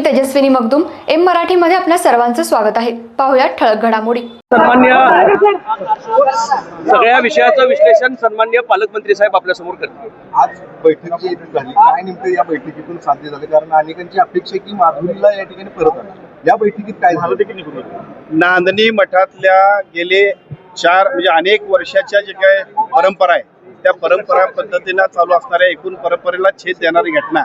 मी Tejaswini Magdum M मराठीमध्ये आपल्या सर्वांचं स्वागत आहे. पाहुयात ठळक घडामोडी. सन्मान्य सगळ्या विषयाचं विश्लेषण सन्मान्य पालकमंत्री साहेब आपल्यासमोर करतील. आज बैठक झाली. काय नेमकं या बैठकीतून साध्य झालं? कारण अनेकांची अपेक्षा आहे की माधुरीला या ठिकाणी परत आणा. या बैठकीत काय झालं? ते निघून नांदणी मठातल्या गेले चार म्हणजे अनेक वर्षाच्या जे काय परंपरा आहे त्या परंपरा पद्धतीनं चालू असणाऱ्या एकूण परंपरेला छेद देणारी घटना.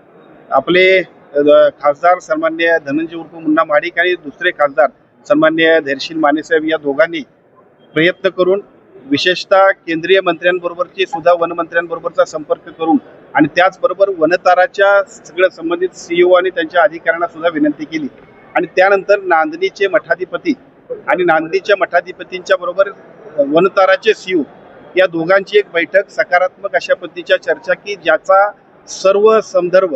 आपले खासदार सन्मान्य धनंजय उर्फ मुन्ना महाडिक आणि दुसरे खासदार सन्मान्य धैर्शील मानेसाहेब या दोघांनी प्रयत्न करून विशेषतः केंद्रीय मंत्र्यांबरोबरची सुद्धा वनमंत्र्यांबरोबरचा संपर्क करून आणि त्याचबरोबर वनताराच्या सगळं संबंधित सीईओ आणि त्यांच्या अधिकाऱ्यांना सुद्धा विनंती केली. आणि त्यानंतर नांदणीचे मठाधिपती आणि नांदणीच्या मठाधिपतींच्या बरोबर वनताराचे सीईओ या दोघांची एक बैठक सकारात्मक अशा पद्धतीच्या चर्चा की ज्याचा सर्व संदर्भ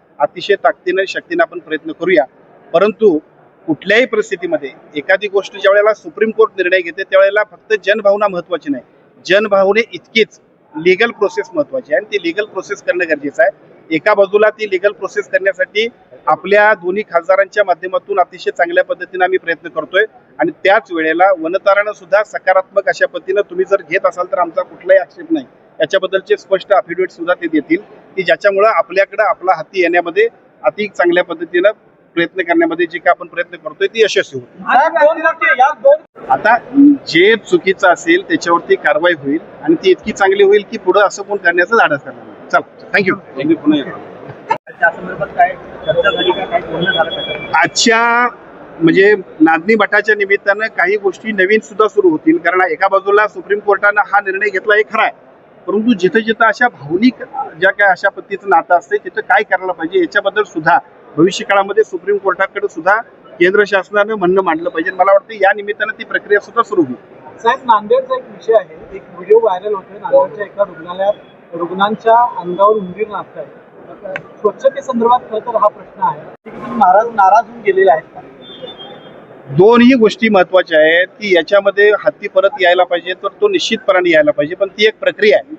अतिशय ताकदीने शक्तीने आपण प्रयत्न करूया. परंतु कुठल्याही परिस्थितीमध्ये एखादी गोष्ट ज्या वेळेला सुप्रीम कोर्ट निर्णय घेते त्यावेळेला फक्त जनभावना महत्वाची नाही. जनभावने इतकीच लिगल प्रोसेस महत्वाची आहे आणि ती लिगल प्रोसेस करणं गरजेचं आहे. एका बाजूला ती लिगल प्रोसेस करण्यासाठी आपल्या दोन्ही खासदारांच्या माध्यमातून अतिशय चांगल्या पद्धतीने आम्ही प्रयत्न करतोय. आणि त्याच वेळेला वनतारानं सुद्धा सकारात्मक अशा पद्धतीनं तुम्ही जर घेत असाल तर आमचा कुठलाही आक्षेप नाही. याच्याबद्दलचे स्पष्ट अफिडेविट सुद्धा ते देतील की ज्याच्यामुळं आपल्याकडे आपला हाती येण्यामध्ये अति चांगल्या पद्धतीनं प्रयत्न करण्यामध्ये जे काय आपण प्रयत्न करतोय ती यशस्वी होईल. आता जे चुकीचं असेल त्याच्यावरती कारवाई होईल आणि ती इतकी चांगली होईल की पुढे असं कोण करण्याचं धाडस करणार नाही. चल थँक्यू मी पुन्हा आजच्या म्हणजे नांदणी मठाच्या निमित्तानं काही गोष्टी नवीन सुद्धा सुरू होतील. कारण एका बाजूला सुप्रीम कोर्टानं हा निर्णय घेतला हे खरा आहे. परंतु जिथे जिथं अशा भावनिक ज्या काय अशा पद्धतीचं नातं असते तिथं काय करायला पाहिजे याच्याबद्दल सुद्धा भविष्य काळामध्ये सुप्रीम कोर्टाकडे सुद्धा केंद्र शासनानं म्हणणं मांडलं पाहिजे. मला वाटतं या निमित्तानं ती प्रक्रिया सुद्धा सुरू होईल. साहेब नांदेडचा एक विषय आहे. एक व्हिडिओ व्हायरल होतोय. नांदेडच्या एका रुग्णालयात रुग्णांच्या अंगावर उंदीर नाचत आहे स्वच्छतेसंदर्भात खरं तर हा प्रश्न आहे. महाराज नाराज होऊन गेलेले आहेत. दोनही गोष्टी महत्त्वाच्या आहेत की याच्यामध्ये हत्ती परत यायला पाहिजे तर तो निश्चितपणाने यायला पाहिजे. पण ती एक प्रक्रिया आहे.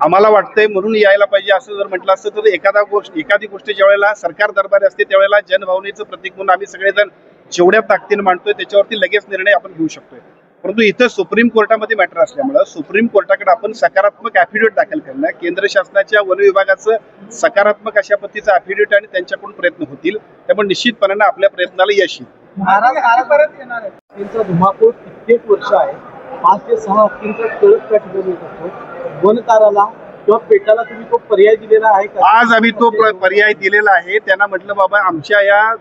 आम्हाला वाटतंय म्हणून यायला पाहिजे असं जर म्हटलं असतं तर एखादा गोष्ट एखादी गोष्ट ज्यावेळेला सरकार दरबारी असते त्यावेळेला जनभावनेचं प्रतीक म्हणून आम्ही सगळेजण जेवढ्या ताकदीनं मांडतोय त्याच्यावरती लगेच निर्णय आपण घेऊ शकतोय. परंतु इथं सुप्रीम कोर्टामध्ये मॅटर असल्यामुळं सुप्रीम कोर्टाकडे आपण सकारात्मक ॲफिडेविट दाखल करणं केंद्र शासनाच्या वन विभागाचं सकारात्मक अशा पद्धतीचं ॲफिडेविट आणि त्यांच्याकडून प्रयत्न होतील. त्यामुळे निश्चितपणानं आपल्या प्रयत्नाला यश येईल. धुमाकूळ कित्येक वर्ष आहे. पाच ते सहा हत्तींचा कळप त्या ठिकाणी येत असतो. वनताराला किंवा पेटाला तुम्ही तो पर्याय दिलेला आहे आज आम्ही तो पर्याय दिलेला आहे. त्यांना म्हटलं बाबा आमच्या या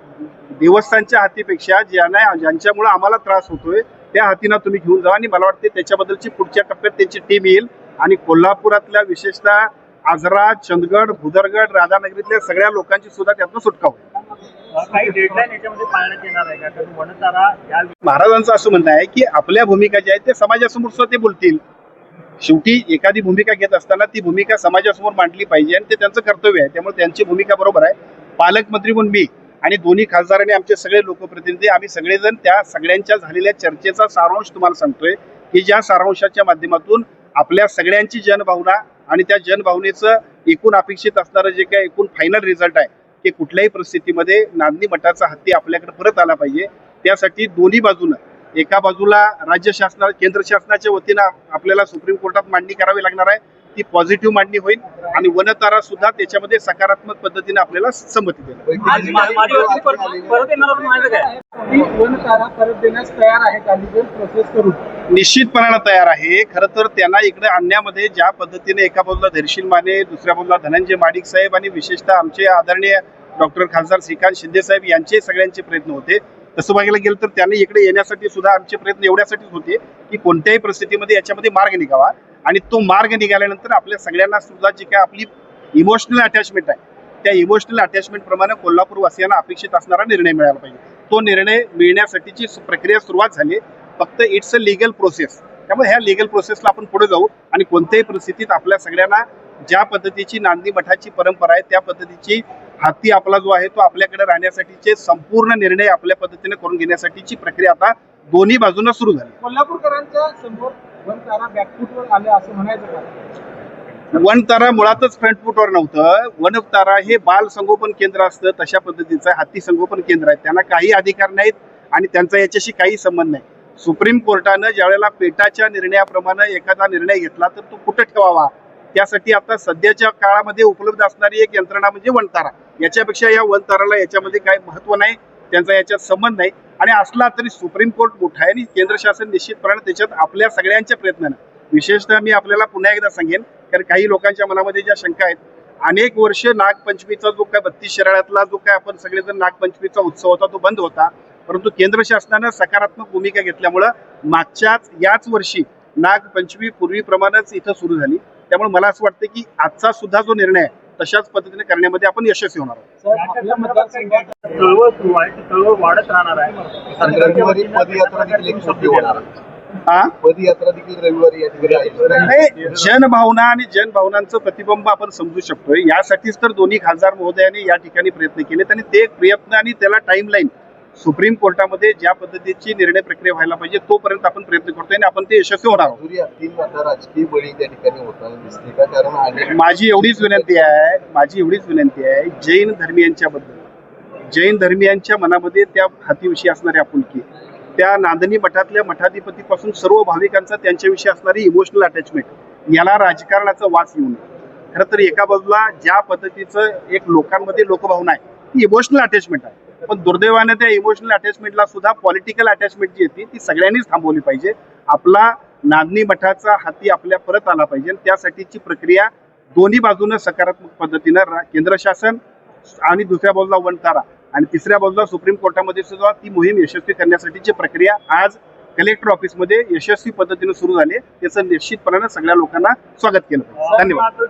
देवस्थानच्या हातीपेक्षा ज्यांना ज्यांच्यामुळे आम्हाला त्रास होतोय त्या हातीना तुम्ही घेऊन जा आणि मला वाटते त्याच्याबद्दलची पुढच्या टप्प्यात त्यांची टीम येईल. आणि कोल्हापुरातल्या विशेषतः आजरा चंदगड भुदरगड राधानगरीतल्या सगळ्या लोकांची सुद्धा त्यातनं सुटका होईल. महाराजांचं असं म्हणणं आहे की आपल्या भूमिका ज्या आहेत ते समाजासमोर सुद्धा ते बोलतील. शेवटी एखादी भूमिका घेत असताना ती भूमिका समाजासमोर मांडली पाहिजे आणि ते त्यांचं कर्तव्य आहे. त्यामुळे त्यांची भूमिका बरोबर आहे. पालकमंत्री म्हणून मी आणि दोन्ही खासदार आणि आमचे सगळे लोकप्रतिनिधी आम्ही सगळेजण त्या सगळ्यांच्या झालेल्या चर्चेचा सारांश तुम्हाला सांगतोय की ज्या सारांशाच्या माध्यमातून आपल्या सगळ्यांची जनभावना आणि त्या जनभावनेचं एकूण अपेक्षित असणारं जे काय एकूण फायनल रिझल्ट आहे की कुठल्याही परिस्थितीमध्ये नांदणी मठाचा हत्ती आपल्याकडे परत आला पाहिजे. त्यासाठी दोन्ही बाजूनं एका बाजूला राज्य शासना केंद्र शासनाच्या वतीनं आपल्याला सुप्रीम कोर्टात मांडणी करावी लागणार आहे ती पॉझिटिव्ह मांडणी होईल आणि वनतारा सुद्धा त्याच्यामध्ये सकारात्मक पद्धतीने आपल्याला संमती देईल. परत येणार माझं काय ती वनतारा परत देण्यास तयार आहे का? लिगल प्रोसेस करून निश्चितपणानं तयार आहे. खरं तर त्यांना इकडे आणण्यामध्ये ज्या पद्धतीने एका बाजूला धैर्यशील माने दुसऱ्या बाजूला धनंजय माडिक साहेब आणि विशेषतः आमचे आदरणीय डॉक्टर खासदार श्रीकांत शिंदे साहेब यांचे सगळ्यांचे प्रयत्न होते. तसं बघायला गेलं तर त्यांनी इकडे येण्यासाठी सुद्धा आमचे प्रयत्न एवढ्यासाठीच होते की कोणत्याही परिस्थितीमध्ये याच्यामध्ये मार्ग निघावा. आणि तो मार्ग निघाल्यानंतर आपल्या सगळ्यांना सुद्धा जी काय आपली इमोशनल अटॅचमेंट आहे. त्या इमोशनल अटॅचमेंटप्रमाणे कोल्हापूरवासियांना कोल्हापूर वासियांना अपेक्षित असणारा निर्णय मिळाला पाहिजे. तो निर्णय मिळण्यासाठीची प्रक्रिया सुरुवात झाली. फक्त इट्स अ लिगल प्रोसेस त्यामुळे ह्या लिगल प्रोसेसला आपण पुढे जाऊ आणि कोणत्याही परिस्थितीत आपल्या सगळ्यांना ज्या पद्धतीची नांदी मठाची परंपरा आहे त्या पद्धतीची हाती आपला जो आहे तो आपल्याकडे राहण्यासाठीचे संपूर्ण निर्णय आपल्या पद्धतीने करून घेण्यासाठीची प्रक्रिया आता दोन्ही बाजूंना सुरू झाली. कोल्हापूरकरांच्या समोर वनतारा बॅकफूटवर आले असं म्हणायचं का? वनतारा मुळातच फ्रंट फुटवर नव्हतं. वनतारा हे बाल संगोपन केंद्र असतं. तशा पद्धतीचं हत्ती संगोपन केंद्र आहे. त्यांना काही अधिकार नाहीत आणि त्यांचा याच्याशी काही संबंध नाही. सुप्रीम कोर्टानं ज्यावेळेला पेटाच्या निर्णयाप्रमाणे एखादा निर्णय घेतला तर तो कुठं ठेवावा? त्यासाठी आता सध्याच्या काळामध्ये उपलब्ध असणारी एक यंत्रणा म्हणजे वनतारा याच्यापेक्षा या वनताराला याच्यामध्ये काही महत्त्व नाही. त्यांचा याच्यात संबंध नाही. आणि असला तरी सुप्रीम कोर्ट मोठा आहे आणि केंद्र शासन निश्चितपणे त्याच्यात आपल्या सगळ्यांच्या प्रयत्नानं. विशेषतः मी आपल्याला पुन्हा एकदा सांगेन कारण काही लोकांच्या मनामध्ये ज्या शंका आहेत अनेक वर्ष नागपंचमीचा जो काय बत्तीस शिराळ्यातला जो काय आपण सगळेजण नागपंचमीचा उत्सव होता तो बंद होता. परंतु केंद्र शासनानं सकारात्मक भूमिका घेतल्यामुळं मागच्याच याच वर्षी नागपंचमी पूर्वीप्रमाणेच इथं सुरू झाली. त्यामुळे मला असं वाटतं की आजचा सुद्धा जो निर्णय आहे तशाच पद्धतीने करण्यामध्ये आपण यशस्वी होणार आहोत साहेब आपल्या मतदारसंघात चळवळ सुरू आहे ती चळवळ वाढत राहणार आहे रविवारी पदयात्रा देखील एक मोठी होणार आहे. हा पदयात्रा देखील रविवारी या ठिकाणी आयोजित आहे. नाही जनभावना आणि जनभावनांचं प्रतिबिंब आपण समजू शकतोय यासाठीच तर दोन्ही खासदार महोदयांनी या ठिकाणी प्रयत्न केलेत आणि ते प्रयत्न आणि त्याला टाइम लाईन सुप्रीम कोर्टामध्ये ज्या पद्धतीची निर्णय प्रक्रिया व्हायला पाहिजे तोपर्यंत आपण प्रयत्न करतोय आणि आपण ते यशस्वी होणार आहोत. माझी एवढीच विनंती आहे माझी एवढीच विनंती आहे जैन धर्मियांच्या बद्दल जैन धर्मियांच्या मनामध्ये त्या हातीविषयी असणारी आपुलकी त्या नांदणी मठातल्या मठाधिपतीपासून सर्व भाविकांचा त्यांच्याविषयी असणारी इमोशनल अटॅचमेंट याला राजकारणाचा वास येऊ नये. खरं तर एका बाजूला ज्या पद्धतीचं एक लोकांमध्ये लोकभावना आहे ती इमोशनल अटॅचमेंट आहे. पण दुर्दैवाने त्या इमोशनल अटॅचमेंटला सुद्धा पॉलिटिकल अटॅचमेंट जी येते ती सगळ्यांनीच थांबवली पाहिजे. आपला नादनी मठाचा हाती आपल्या परत आला पाहिजे त्यासाठीची प्रक्रिया दोन्ही बाजूनं सकारात्मक पद्धतीनं केंद्र शासन आणि दुसऱ्या बाजूला वनतारा आणि तिसऱ्या बाजूला सुप्रीम कोर्टामध्ये सुद्धा ती मोहीम यशस्वी करण्यासाठीची प्रक्रिया आज कलेक्टर ऑफिसमध्ये यशस्वी पद्धतीने सुरू झाले त्याचं निश्चितपणानं सगळ्या लोकांना स्वागत केलं. धन्यवाद.